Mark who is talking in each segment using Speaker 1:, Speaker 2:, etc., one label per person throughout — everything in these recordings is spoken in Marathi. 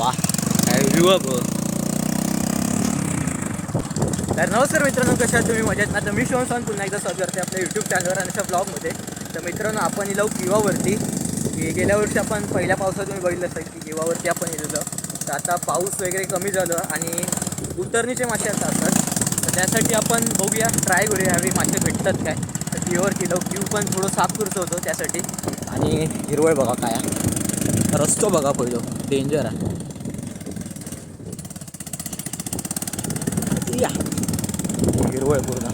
Speaker 1: वा. काय व्ह्यू बघ तर नमस्कार मित्रांनो कशा आहात? तुम्ही मजेत? आता मी शिवम सॉन पुन्हा एकदा स्वागत करते आपल्या यूट्यूब चॅनलवर आणि अशा ब्लॉगमध्ये तर मित्रांनो आपण इलो किवावरती. गेल्या वर्षी आपण पहिल्या पावसात तुम्ही बघितलं असेल की किवावरती आपण इलेलो तर आता पाऊस वगैरे कमी झालं आणि उतरणीचे मासे आता असतात. तर त्यासाठी आपण बघूया ट्राय करूया. यावेळी मासे भेटतात काय? तर किवावर किलो क्यू पण थोडं साफ करतो होतो त्यासाठी. आणि हिरवळ बघा काय रस्तो बघा पहिलो. डेंजर आहे. या हिरवळ पूर्ण.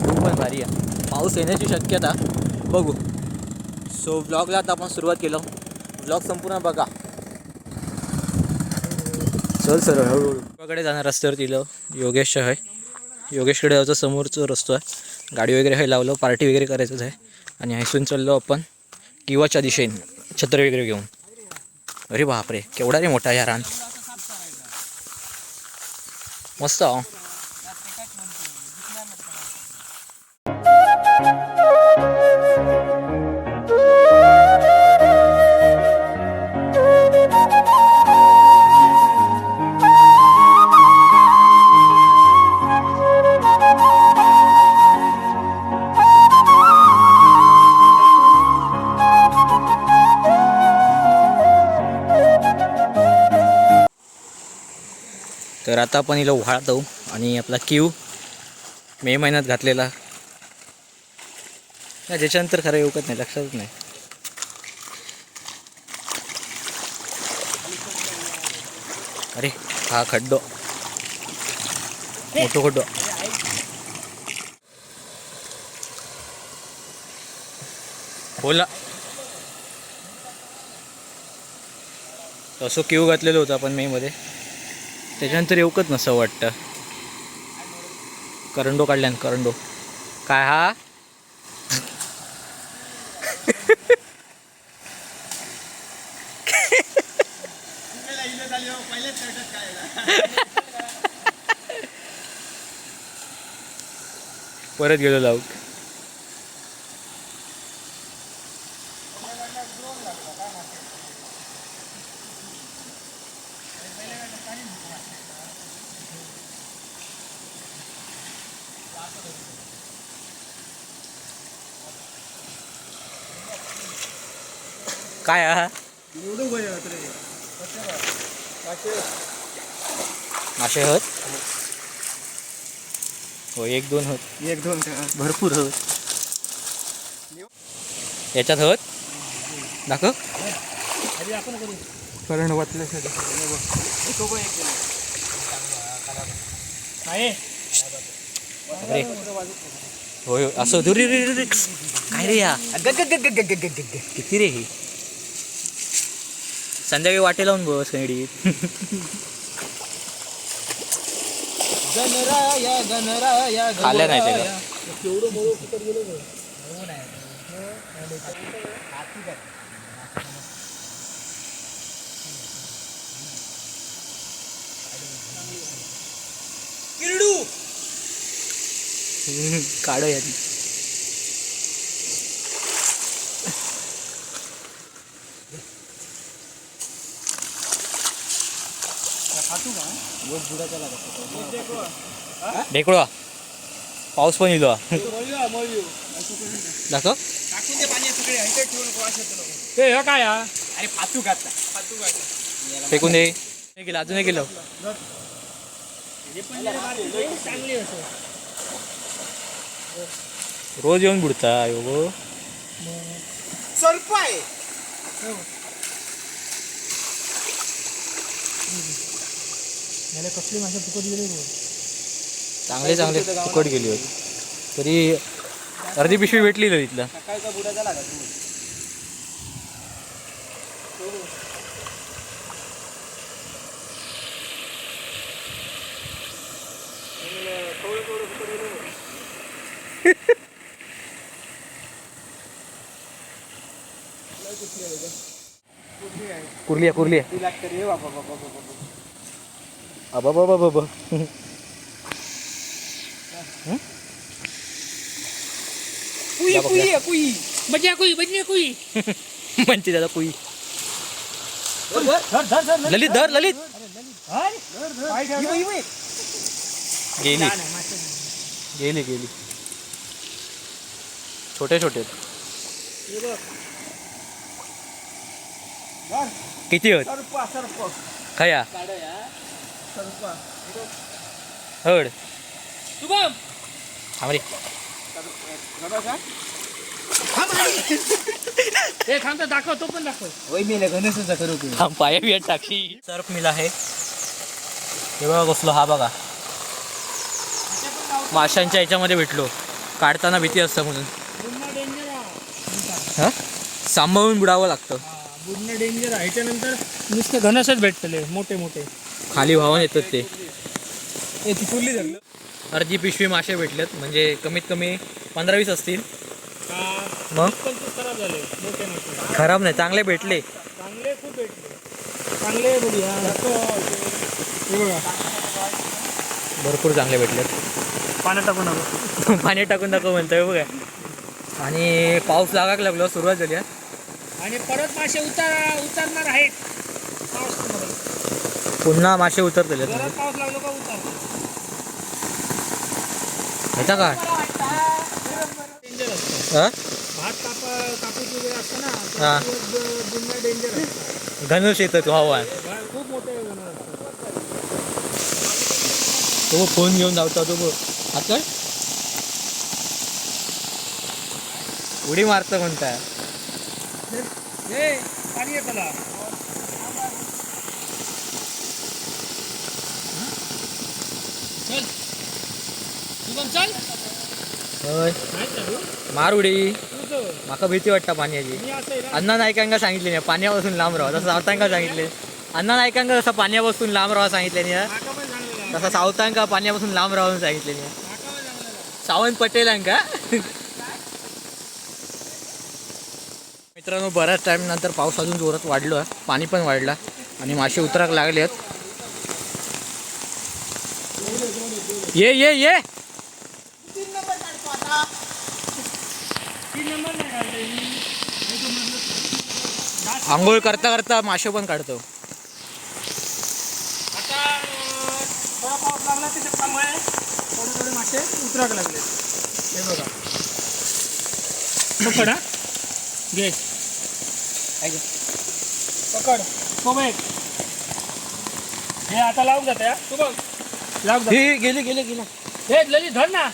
Speaker 1: खूप पण भारी आहे. पाऊस येण्याची शक्यता. बघू. सो ब्लॉगला आता आपण सुरुवात केलं. ब्लॉग संपूर्ण बघा. चल सर हळूहळू. जाणार रस्त्यावर दिलं योगेश आहे. योगेशकडे जायचं समोरचं रस्तो आहे. गाडी वगैरे हे लावलं. पार्टी वगैरे करायचंच आहे. आणि हसून चाललो आपण किवाच्या दिशेने. छत्र वगैरे घेऊन. अरे बापरे. केवढा रे मोठा या रान. मस्त अहो. तर आता आपण हिला उहाळतो आणि आपला क्यू मे महिन्यात घातलेला. नाही त्याच्यानंतर खरं येऊकच नाही लक्षातच नाही. अरे हा खड्डो. मोठो खड्डो. बोला तसं क्यू घातलेलं होतं आपण मे मध्ये त्याच्यानंतर येऊकच नसं वाटतं. करंडो काढल्यान करंडो. काय हा? परत गेलो लावूक काय हा मासे हत. हो एक दोन हत.
Speaker 2: एक दोन
Speaker 1: भरपूर हत. याच्यात हत. दाखव.
Speaker 2: करंट वाचल्यासाठी
Speaker 1: होय. असं होतं. रे रे काय रे या? किती रे ही? संध्याकाळी वाटे लावून बस कॅडीत
Speaker 2: गणराया गणराया
Speaker 1: खाल्ल्या नाही ते का? येतो दाखव
Speaker 2: टाकून दे पाणी येतो. नको.
Speaker 1: ते हे काय?
Speaker 2: अरे फातू घातला फातू घातला
Speaker 1: फेकून दे. केलं अजून
Speaker 2: असं
Speaker 1: रोज येऊन बुडता यो
Speaker 2: सर्प आहे कसली मासे फुकट गेले
Speaker 1: चांगले चांगले फुकट गेली होती. तरी अर्धी पिशवी भेटली ना तिथलं
Speaker 2: सकाळचा बुडाचा
Speaker 1: अबा बाबा बाबा
Speaker 2: कुई कुई कुई.
Speaker 3: बजा कुई कुई.
Speaker 1: म्हणते त्याला कुई.
Speaker 3: धर धर धर
Speaker 1: ललित धर ललित. गेली. गेली गेली. छोटे छोटे. किती होत? खया. हड.
Speaker 3: शुभम!
Speaker 1: थांबरे
Speaker 3: हे थांब तर दाखव तो पण दाखव.
Speaker 1: थांब पाया बिया टाकी. सर्फ मिल आहे. हे बघा कसलो हा बघा. माशांच्या याच्यामध्ये भेटलो. काढताना भीती असतं म्हणून.
Speaker 3: बुडणं डेंजर आहे.
Speaker 1: हा? सांभाळून बुडावं लागतं.
Speaker 3: बुडणं डेंजर आहे. ह्याच्यानंतर नुसते घनसच भेटतले मोठे मोठे.
Speaker 1: खाली व्हावून येतात ते.
Speaker 3: ए ती फुल्ली धरलं
Speaker 1: अर्धी पिशवी मासे भेटलेत म्हणजे कमीत कमी पंधरा वीस असतील. मग?
Speaker 3: पण खराब झाले मोठे मोठे.
Speaker 1: खराब नाही चांगले भेटले.
Speaker 3: चांगले खूप भेटले. चांगले हे बघा.
Speaker 1: भरपूर चांगले भेटलेत.
Speaker 3: पाण्यात टाकून आलो
Speaker 1: पाणी टाकून दाखव म्हणतोय बघा. आणि पाऊस लागायला लागलो सुरुवात झाली आहे.
Speaker 3: आणि परत मासे उतार उतरणार आहेत.
Speaker 1: पुन्हा मासे उतरतले
Speaker 3: जरा पाऊस लागलो का उतार.
Speaker 1: ह्याचा काय
Speaker 3: डेंजर असतं.
Speaker 1: हा?
Speaker 3: भात कापा कापूस वगैरे असतं ना
Speaker 1: हा.
Speaker 3: बुडणं डेंजर असतं.
Speaker 1: धनुष येतं हवा
Speaker 3: भा- खूप मोठे जनावर असतात
Speaker 1: तो फोन घेऊन धावता तो बघ. आता उडी मारतं कोणता
Speaker 3: हे पाणी आहे त्याला. चल. शुभम चल.
Speaker 1: होय.
Speaker 3: नाही चालू
Speaker 1: मार उडी माका भीती वाटतं पाण्याची.
Speaker 3: मी असं आहे ना.
Speaker 1: अण्णा नायकांका सांगितले नाही. पाण्यापासून लांब राहा. तसं सावतांका सांगितले. अण्णा नायकांका जसं पाण्यापासून लांब राहा सांगितले नाही
Speaker 3: नाका पण चांगलं.
Speaker 1: तसं सावतांका पाण्यापासून लांब राहून सांगितले नाही
Speaker 3: नाका पण चांगलं झालं.
Speaker 1: सावंत पटेलांका? मित्रांनो बऱ्याच टाइम नंतर पाऊस अजून जोरात वाढलो आहे पाणी पण वाढला. आणि मासे उतराक लागले आहेत ये ये ये. आंघोळ करता करता मासे पण काढतो.
Speaker 3: थोडा पाऊस लागला त्याच्यामुळे थोडे थोडे मासे उतराक लागले हे बघा घे. पकड। तो बघ हे आता लावून जाते तू बघ। जाते।
Speaker 1: ही गेली गेली गेली.
Speaker 3: हे ललित धर ना।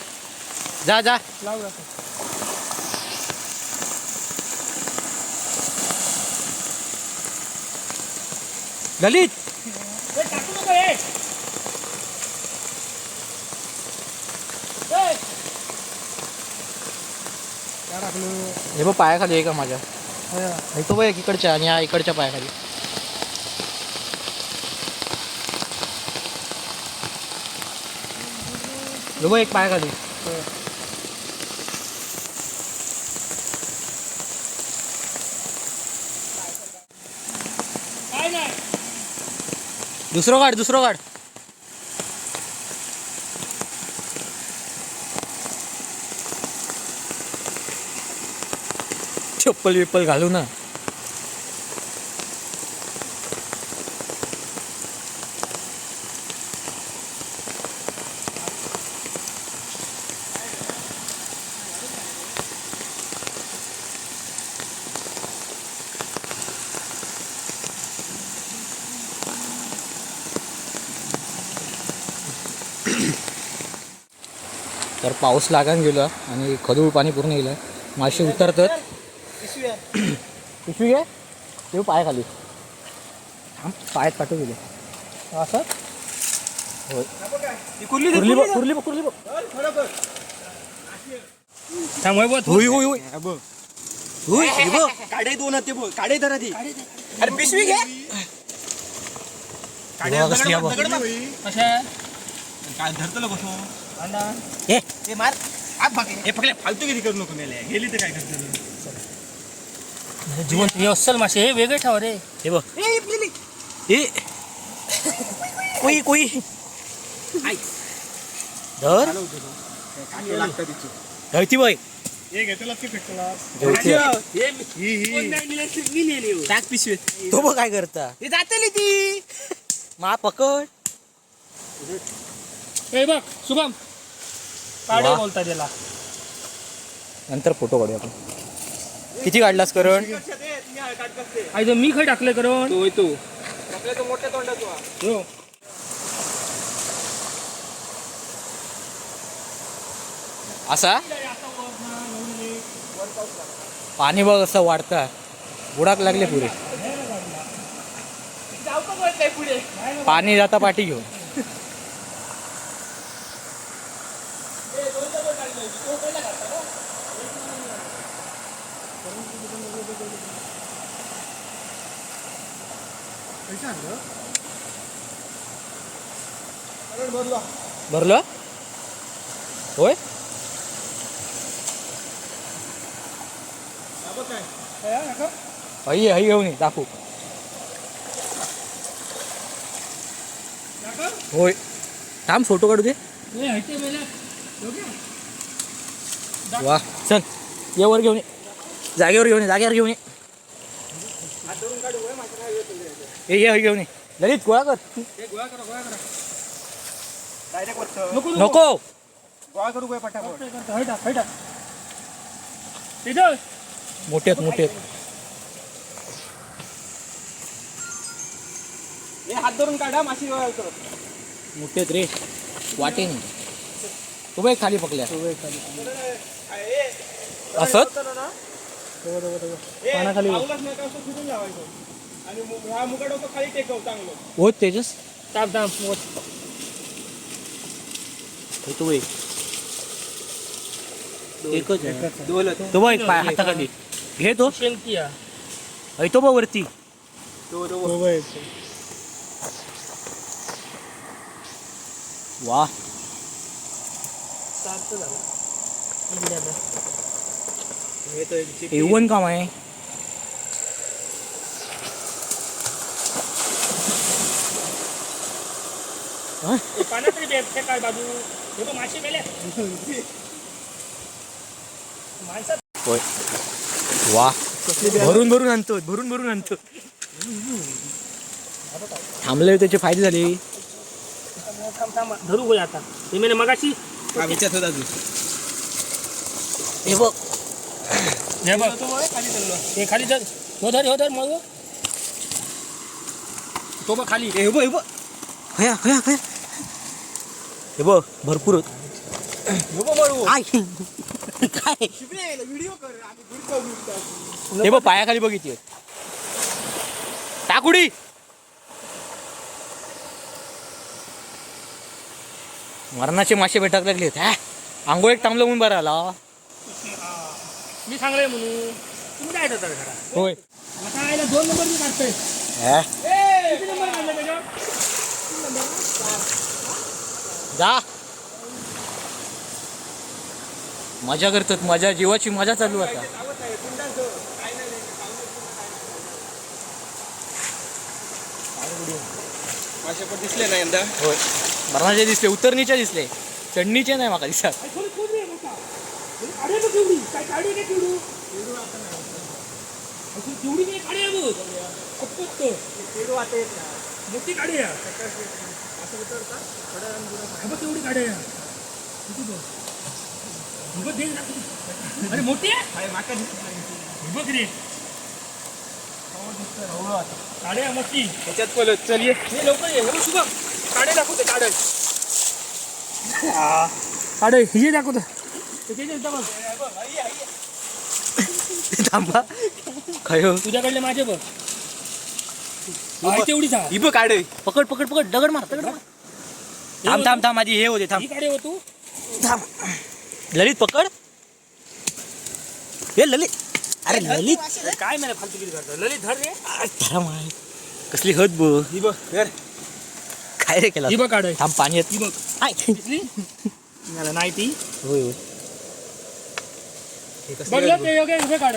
Speaker 1: जा जा.
Speaker 3: जाते।
Speaker 1: ललित!
Speaker 3: टाकू नको हे। टाकलं
Speaker 1: बघ पायाखाली आहे का माझ्या?
Speaker 3: हे.
Speaker 1: तो बघ एक इकडच्या आणि या इकडच्या पायाखाली हे बघ एक पायाखाली दुसरं काढ दुसरं काढ चप्पल विप्पल घालू ना. तर पाऊस लागान गेला आणि खदूळ पाणी पूर्ण गेलं. मासे उतरतात. पिशवी घे ते पाय खाली. थांब, पायात पाठवू गेले असं? होय. कुर्ली बघ कुर्ली बघ कुर्ली बघ.
Speaker 3: त्यामुळे बघ
Speaker 1: होय होय होय. होय हे बघ.
Speaker 2: काढे दोन ते बोल काढे धरा ती.
Speaker 1: अरे पिशवी घे. बघा कसली आहे बघ.
Speaker 3: कशा
Speaker 2: काय धरतलं कसं
Speaker 1: हे
Speaker 2: हे मार. आग हे फक्त फालतू किती करू नको मेले. गेली तर काय करतो
Speaker 3: जीवन हे अस्सल मासे हे वेगळे ठेवा रे.
Speaker 1: हे बघ. कोई कोई धर. धरती बाई.
Speaker 3: हे घेतलं की फिटला
Speaker 1: जेवते.
Speaker 3: ही ही
Speaker 2: टाक पिशवीत
Speaker 1: तो बघ काय करता.
Speaker 2: हे जातली ती.
Speaker 1: मा पकड.
Speaker 3: हे बघ शुभम. काढे. बोलता त्याला.
Speaker 1: नंतर फोटो काढूया आपण. किती काढलास करण?
Speaker 3: आई मी खय टाकले करून
Speaker 2: तो तो.
Speaker 3: मोठ्या तोंडाचा
Speaker 1: असा? पाणी बघ असं वाढतं. बुडाक लागले पुरे. पाणी जाता पाठी घेऊन. भरलं. होय? हई हई घेऊन ये दाखवू. होय. थांब फोटो काढू दे. वा चल. ये वर घेऊन ये. जागेवर घेऊन ये जागेवर घेऊन ये. ये ये हई घेऊन ये. ललित गोळा कर.
Speaker 3: नको.
Speaker 1: नको.
Speaker 2: गोळा करू काय पटापट
Speaker 3: हटा हटा तिथं
Speaker 1: मोठे आहेत मोठे आहेत
Speaker 2: हे हात धरून काढा माशी
Speaker 1: मोठे आहेत रे. वाटे नाही. तू बाई खाली पकल्या असत
Speaker 3: पानाखाली
Speaker 2: आणि मु- हा मुगा डोकं खाली टेकव चांगलं.
Speaker 1: होत तेजस?
Speaker 3: थांब थांब मोठ.
Speaker 1: हे तू बाई एकच आहे. तो एक पाय हाताखाली. घे तो?
Speaker 3: हा.
Speaker 1: ऐ तो बघ वरती.
Speaker 2: तो तो
Speaker 3: बाई.
Speaker 1: वा.
Speaker 3: सारखं झालं.
Speaker 2: हे चिप-
Speaker 1: एवन काम आहे.
Speaker 3: पाण्यात तरी बे- फेक आहे बाजू हे बघ मासे मेले. माणसात
Speaker 1: होय. वा. भरून भरून आणतो भरून भरून आणतो. थांबले त्याचे फायदे झाले.
Speaker 3: थांब थांब धरू होय आता. हे मेले मगाशी.
Speaker 2: हा, विचारत होता तू.
Speaker 1: हे बघ.
Speaker 3: हे बघ. हे खाली धर. हो धर हो धर मग. तो बघ खाली.
Speaker 2: हे बघ हे बघ
Speaker 1: हया हया हया हे बघ भरपूर होत.
Speaker 2: हे बघ.
Speaker 1: आय काय. हे पायाखाली बघितली. टाकुडी. मरणाचे मासे भेटाक लागले आंघोळ एक थांबलं म्हणून बरं आला.
Speaker 3: मी सांगले म्हणून. तुम्ही काय येतात घरा
Speaker 1: होय.
Speaker 3: आता आईला दोन नंबर मी काढतोय.
Speaker 1: जा. मजा करतात मजा जीवाची मजा चालू आता.
Speaker 2: मासे पण दिसले नाही यंदा?
Speaker 1: होय. मरणाचे दिसले उतरणीचे दिसले. चढणीचे नाही माका दिसत.
Speaker 3: मोठा. आहे बघ. काय काढी आहे. हे किती बघ. हे बघ, ना. अरे मोठी आहे? हे बघ रे. काढे मोठी.
Speaker 2: ह्याच्यात पलत चल ये.
Speaker 3: हे लवकर ये. हे शुभम काढे दाखवते काढे. काढे हे दाखवते
Speaker 1: थांबा. खयो
Speaker 3: तुझ्याकडले माझे बघ. आहे तेवढीच हा.
Speaker 2: ही बघ काढ
Speaker 1: पकड पकड पकड. दगड मार दगड मार. थांब थांब थांब माझी हे होते थांब.
Speaker 3: ही काढे हो तू.
Speaker 1: थांब. ललित पकड. हे ललित. अरे ललित.
Speaker 3: काय मला फालतूगिरी करतो ललित धर रे.
Speaker 1: अरे कसली हत बो.
Speaker 2: ही बघ कर
Speaker 1: काय रे केला?
Speaker 3: ही बघ काढ
Speaker 1: थांब पाणी येत.
Speaker 3: बघ.
Speaker 1: आय.
Speaker 3: मला नाही ती.
Speaker 1: होय होय.
Speaker 3: बघलं ते योग्य हे काढ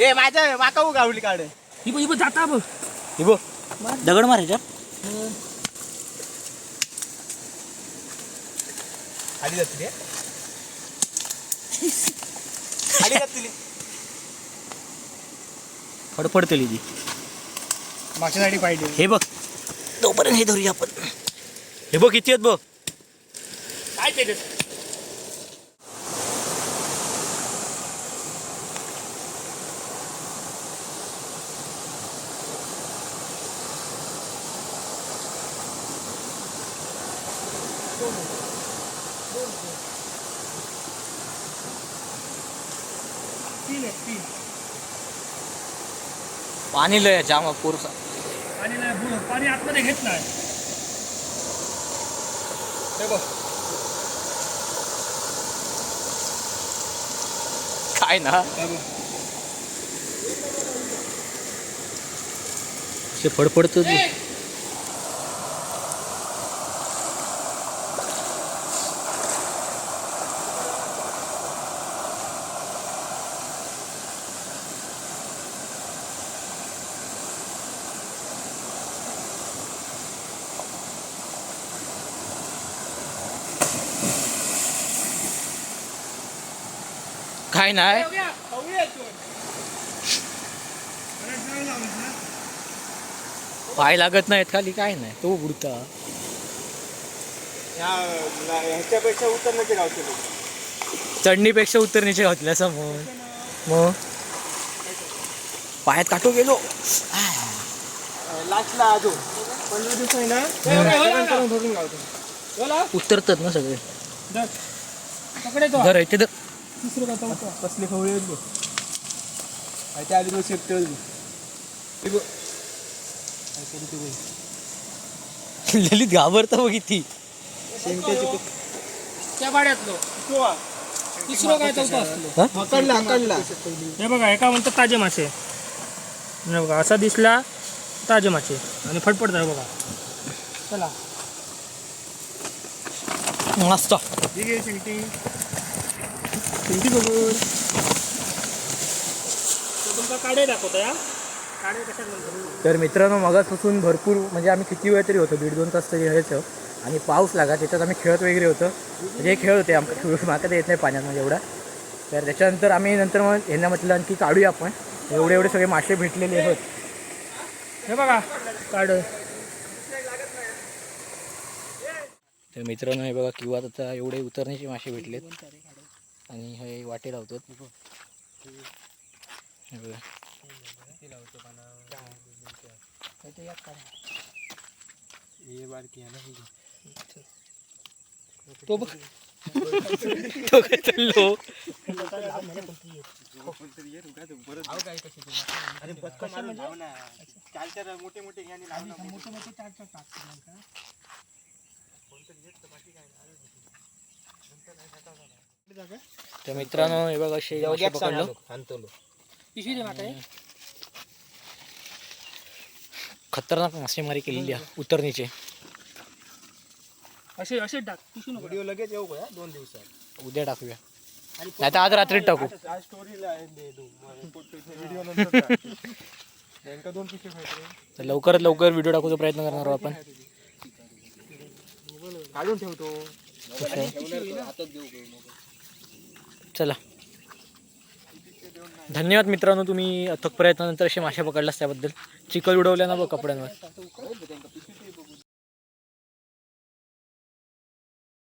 Speaker 2: ए माझ्या माका गावली काढ
Speaker 3: ही बघ ही बघ जाता बघ.
Speaker 1: हे बघ. दगड मार ह्याच्यात.
Speaker 2: खाली जाते रे. खाली
Speaker 1: फडफडतली ती.
Speaker 3: माशासाठी पाहिजे
Speaker 1: हे बघ. तोपर्यंत हे धरूया आपण. हे बघ किती आहेत बघ.
Speaker 3: काय ते?
Speaker 1: पाणी लय जाम पुरसा
Speaker 3: पाणी नाही बुड पाणी आतमध्ये घेत नाही. हे बघ.
Speaker 1: काय ना? फडफडत नाही. पाय लागत नाहीत खाली काय नाही तो बुडता
Speaker 2: ह्याच्यापेक्षा उतरण्याचे गावचे लोक
Speaker 1: चढणीपेक्षा उतरणीचे घातल्या समोर मग? पायात काटो गेलो.
Speaker 2: लास्टला पंधरा दिवस आहे ना.
Speaker 1: उतरतात ना सगळे.
Speaker 3: धर.
Speaker 1: इथे
Speaker 3: तिसरं का? चौथं?
Speaker 2: कसले खवळे आहेत बघ. आणि त्या आधी शेपटेल
Speaker 1: ललित घाबरता बघ किती
Speaker 2: शेमट्याची
Speaker 3: त्या भाड्यातलो तिसरं काय चौथं असलो.
Speaker 2: हकडला हकडला.
Speaker 3: हे बघा एका म्हणतात ताजे मासे. बघा असा दिसला ताजे मासे. आणि फटफट आहे बघा. चला.
Speaker 1: मस्त.
Speaker 3: ठीक आहे शिंगटी शिंगटी बघून. दाखवता या म्हणतो?
Speaker 1: तर मित्रांनो मगाचपासून भरपूर म्हणजे आम्ही किती वेळ तरी होतो दीड दोन तास तरी राहायचं. आणि पाऊस लागा त्याच्यात आम्ही खेळत वगैरे होतो. म्हणजे खेळ होते आमच्या माका तर येत नाही पाण्यात म्हणजे एवढा. तर त्याच्यानंतर आम्ही नंतर मग यांना म्हटलं आणखी काढूया आपण. एवढे एवढे सगळे मासे भेटलेले आहेत.
Speaker 3: हे बघा काढ.
Speaker 1: तर मित्रांनो हे बघा किंवा आता एवढे उतरण्याचे मासे भेटलेत. आणि हे वाटे लावतात. हे बघा.
Speaker 2: हे बारकी आहे ना
Speaker 1: तो बघ. तो काय चाललो
Speaker 2: मोठे मोठे
Speaker 1: तर मित्रांनो हे बघा असे मासे पकडलो. खतरनाक मासेमारी केलेली आहे उतरणीचे.
Speaker 3: असे असे टाक पिशवी नको
Speaker 2: व्हिडिओ लगेच येऊ का दोन दिवसात?
Speaker 1: उद्या टाकूया. नाही तर आज रात्री टाकू.
Speaker 2: आज स्टोरीला व्हिडिओ नंतर नेमका दोन पिशे
Speaker 1: लवकरात लवकर व्हिडिओ टाकूचा प्रयत्न करणार आहोत आपण.
Speaker 2: काढून ठेवतो.
Speaker 1: चला. धन्यवाद मित्रांनो तुम्ही अथक प्रयत्नानंतर असे मासे पकडलास त्याबद्दल. चिखल उडवल्या ना बघ कपड्यांवर.